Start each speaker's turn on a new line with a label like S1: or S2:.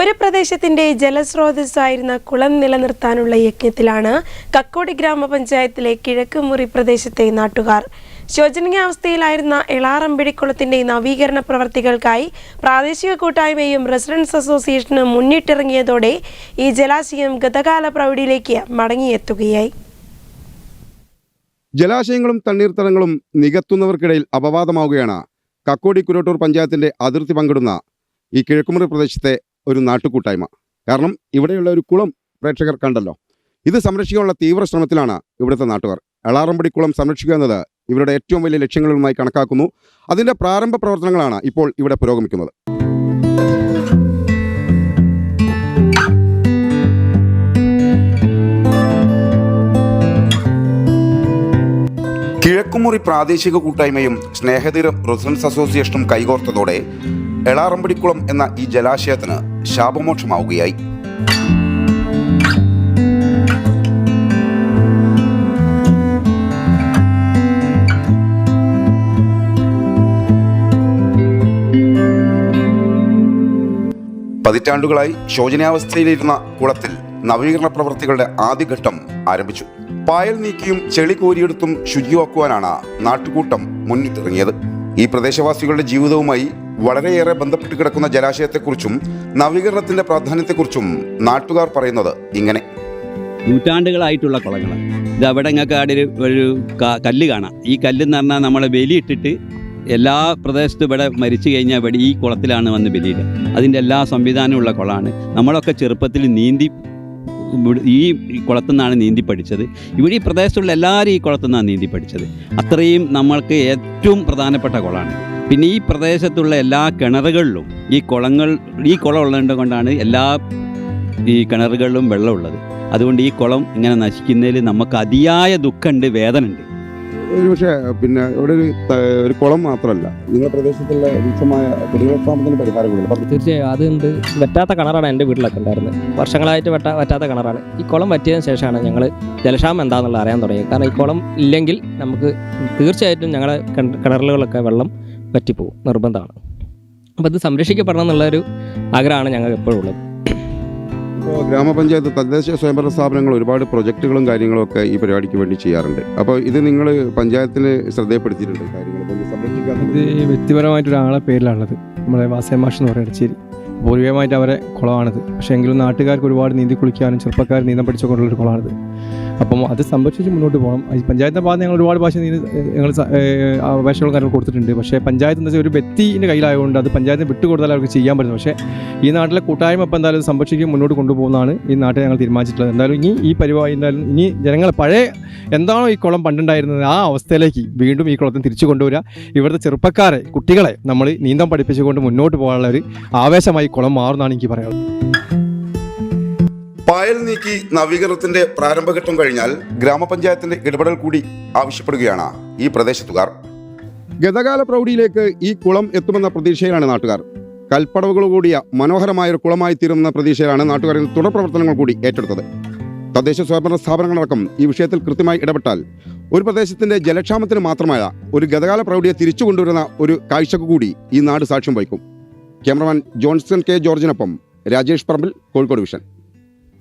S1: ഒരു പ്രദേശത്തിന്റെ ജലസ്രോതസ്സായിരുന്ന കുളം നിലനിർത്താനുള്ള യജ്ഞത്തിലാണ് കക്കോടി ഗ്രാമപഞ്ചായത്തിലെ കിഴക്കുമുറി പ്രദേശത്തെ നാട്ടുകാർ. ശോചനീയാവസ്ഥയിലായിരുന്ന എളാറമ്പിടിക്കുളത്തിന്റെ നവീകരണ പ്രവർത്തികൾക്കായി പ്രാദേശിക കൂട്ടായ്മയും റെസിഡൻസ് അസോസിയേഷനും മുന്നിട്ടിറങ്ങിയതോടെ ഈ ജലാശയം ഗതകാല പ്രൗഢിയിലേക്ക് മടങ്ങിയെത്തുകയായി.
S2: ജലാശയങ്ങളും തണ്ണീർത്തടങ്ങളും നികത്തുന്നവർക്കിടയിൽ അപവാദമാവുകയാണ്. കക്കോടി കുരോട്ടൂർ പഞ്ചായത്തിന്റെ അതിർത്തി പങ്കിടുന്ന ഈ കിഴക്കുമുറി പ്രദേശത്തെ ഒരു നാട്ടുകൂട്ടായ്മ. കാരണം ഇവിടെയുള്ള ഒരു കുളം പ്രേക്ഷകർ കണ്ടല്ലോ. ഇത് സംരക്ഷിക്കാനുള്ള തീവ്ര ശ്രമത്തിലാണ് ഇവിടുത്തെ നാട്ടുകാർ. എളാറമ്പടി കുളം സംരക്ഷിക്കുക എന്നത് ഇവരുടെ ഏറ്റവും വലിയ ലക്ഷ്യങ്ങളിലൊന്നായി കണക്കാക്കുന്നു. അതിന്റെ പ്രാരംഭ പ്രവർത്തനങ്ങളാണ് ഇപ്പോൾ ഇവിടെ പുരോഗമിക്കുന്നത്. കിഴക്കുമുറി പ്രാദേശിക കൂട്ടായ്മയും സ്നേഹതീരം റെസിഡൻസ് അസോസിയേഷനും കൈകോർത്തതോടെ എളാറമ്പടിക്കുളം എന്ന ഈ ജലാശയത്തിന് ശാപമോക്ഷമാവുകയായി പതിറ്റാണ്ടുകളായി ശോചനാവസ്ഥയിലിരുന്ന കുളത്തിൽ നവീകരണ പ്രവൃത്തികളുടെ ആദ്യഘട്ടം ആരംഭിച്ചു. പായൽ നീക്കിയും ചെളി കോരിയെടുത്തും ശുചിയാക്കുവാനാണ് നാട്ടുകൂട്ടം മുന്നിട്ടിറങ്ങിയത്. ഈ പ്രദേശവാസികളുടെ ജീവിതവുമായി വളരെയേറെ ബന്ധപ്പെട്ട് കിടക്കുന്ന ജലാശയത്തെക്കുറിച്ചും നവീകരണത്തിന്റെ പ്രാധാന്യത്തെക്കുറിച്ചും നാട്ടുകാർ പറയുന്നത് ഇങ്ങനെ.
S3: നൂറ്റാണ്ടുകളായിട്ടുള്ള കുളങ്ങൾ ഇത് അവിടെ അവിടെ ഒരു കല്ല് കാണാം. ഈ കല്ല് എന്ന് പറഞ്ഞാൽ നമ്മൾ ബലിയിട്ടിട്ട് എല്ലാ പ്രദേശത്തും ഇവിടെ മരിച്ചു കഴിഞ്ഞാൽ ഇവിടെ ഈ കുളത്തിലാണ് വന്ന് ബലിയിടുക. അതിന്റെ എല്ലാ സംവിധാനമുള്ള കുളമാണ്. നമ്മളൊക്കെ ചെറുപ്പത്തിൽ നീന്തി ഈ കുളത്തു നിന്നാണ് നീന്തി പഠിച്ചത്. ഇവിടെ ഈ പ്രദേശത്തുള്ള എല്ലാവരും ഈ കുളത്തു നിന്നാണ് നീന്തി പഠിച്ചത്. അത്രയും നമ്മൾക്ക് ഏറ്റവും പ്രധാനപ്പെട്ട കുളമാണ്. പിന്നെ ഈ പ്രദേശത്തുള്ള എല്ലാ കിണറുകളിലും ഈ കുളങ്ങൾ ഈ കുളം ഉള്ളത് കൊണ്ടാണ് എല്ലാ ഈ കിണറുകളിലും വെള്ളമുള്ളത്. അതുകൊണ്ട് ഈ കുളം ഇങ്ങനെ നശിക്കുന്നതിൽ നമുക്ക് അതിയായ ദുഃഖമുണ്ട് വേദനയുണ്ട്.
S2: ഒരു പക്ഷേ പിന്നെ ഇവിടെ ഒരു ഒരു കുളം മാത്രമല്ല നിങ്ങളുടെ പ്രദേശത്തുള്ള രൂക്ഷമായ കുടിവെള്ളക്ഷാമത്തിന് പരിഹാരങ്ങളുണ്ട്.
S4: തീർച്ചയായും അതുണ്ട് വറ്റാത്ത കിണറാണ് എന്റെ വീട്ടിലൊക്കെ ഉണ്ടായിരുന്നത്. വർഷങ്ങളായിട്ട് വെട്ട വറ്റാത്ത കിണറാണ്. ഈ കുളം വറ്റിയതിന് ശേഷമാണ് ഞങ്ങൾ ജലക്ഷാമം എന്താണെന്നുള്ളത് അറിയാൻ തുടങ്ങിയത്. കാരണം ഈ കുളം ഇല്ലെങ്കിൽ നമുക്ക് തീർച്ചയായിട്ടും ഞങ്ങളുടെ കിണറുകളൊക്കെ കിണറുകളിലൊക്കെ വെള്ളം വറ്റിപ്പോകും നിർബന്ധമാണ്. അപ്പോൾ ഇത് സംരക്ഷിക്കപ്പെടണം എന്നുള്ളൊരു ആഗ്രഹമാണ് ഞങ്ങൾക്ക് എപ്പോഴും ഉള്ളത്.
S2: ഇപ്പോൾ ഗ്രാമപഞ്ചായത്ത് തദ്ദേശ സ്വയംഭരണ സ്ഥാപനങ്ങൾ ഒരുപാട് പ്രൊജക്റ്റുകളും കാര്യങ്ങളും ഒക്കെ ഈ പരിപാടിക്ക് വേണ്ടി ചെയ്യാറുണ്ട്. അപ്പോൾ ഇത് നിങ്ങൾ പഞ്ചായത്തിന് ശ്രദ്ധയപ്പെടുത്തിയിട്ടുണ്ട് കാര്യങ്ങൾ
S5: ഇത് വ്യക്തിപരമായിട്ട് ഒരാളെ പേരിലാണുള്ളത് നമ്മുടെ മാഷ് എന്ന് പറയുന്നത് ശരി പൂർവികമായിട്ട് അവരെ കുളമാണിത്. പക്ഷേ എങ്കിലും നാട്ടുകാർക്ക് ഒരുപാട് നീന്തി കുളിക്കാനും ചെറുപ്പക്കാർ നീന്തം പഠിച്ചുകൊണ്ടുള്ളൊരു കുളമാണിത്. അപ്പം അത് സംരക്ഷിച്ച് മുന്നോട്ട് പോകണം. ഈ പഞ്ചായത്തിന്റെ ഭാഗത്ത് ഞങ്ങൾ ഒരുപാട് ഭാഷ നീന്തി ഞങ്ങൾ അപേക്ഷകളും കാര്യങ്ങൾ കൊടുത്തിട്ടുണ്ട്. പക്ഷേ പഞ്ചായത്ത് എന്ന് വെച്ചാൽ ഒരു വ്യക്തിന്റെ കയ്യിലായതുകൊണ്ട് അത് പഞ്ചായത്തിന് വിട്ടുകൊടുത്താൽ അവർക്ക് ചെയ്യാൻ പറ്റും പക്ഷേ ഈ നാട്ടിലെ കൂട്ടായ്മ ഇപ്പം എന്തായാലും സംരക്ഷിക്കും മുന്നോട്ട് കൊണ്ടുപോകുന്നതാണ് ഈ നാട്ടിൽ ഞങ്ങൾ തീരുമാനിച്ചിട്ടുള്ളത്. എന്തായാലും ഇനി ഈ പരിപാടി എന്തായാലും ഇനി ജനങ്ങൾ പഴയ എന്താണോ ഈ കുളം പണ്ടുണ്ടായിരുന്നത്? ആ അവസ്ഥയിലേക്ക് വീണ്ടും ഈ കുളത്തിന് തിരിച്ചു കൊണ്ടുവരിക. ഇവിടുത്തെ ചെറുപ്പക്കാരെ കുട്ടികളെ നമ്മൾ നീന്തം പഠിപ്പിച്ചുകൊണ്ട് മുന്നോട്ട് പോകാനുള്ള ഒരു ആവേശമായി കുളം മാറുന്നതാണ് എനിക്ക് പറയാനുള്ളത്.
S2: പായൽ നീക്കി നവീകരണത്തിന്റെ പ്രാരംഭഘട്ടം കഴിഞ്ഞാൽ ഗ്രാമപഞ്ചായത്തിന്റെ ഇടപെടൽ കൂടി ആവശ്യപ്പെടുകയാണ് ഈ പ്രദേശത്തുകാർ. ഗതകാല പ്രൗഢിയിലേക്ക് ഈ കുളം എത്തുമെന്ന പ്രതീക്ഷയിലാണ് നാട്ടുകാർ. കൽപ്പടവുകൾ കൂടിയ മനോഹരമായ ഒരു കുളമായി തീരുമെന്ന പ്രതീക്ഷയിലാണ് നാട്ടുകാരിൽ തുടർ പ്രവർത്തനങ്ങൾ കൂടി ഏറ്റെടുത്തത്. തദ്ദേശ സ്വയംഭരണ സ്ഥാപനങ്ങളടക്കം ഈ വിഷയത്തിൽ കൃത്യമായി ഇടപെട്ടാൽ ഒരു പ്രദേശത്തിന്റെ ജലക്ഷാമത്തിന് മാത്രമായ ഒരു ഗതകാല പ്രൗഢിയെ തിരിച്ചു കൊണ്ടുവരുന്ന ഒരു കാഴ്ചക്ക് കൂടി ഈ നാട് സാക്ഷ്യം വഹിക്കും. ക്യാമറമാൻ ജോൺസൺ കെ ജോർജിനൊപ്പം രാജേഷ് പറമ്പിൽ കോഴിക്കോട് വിഷൻ.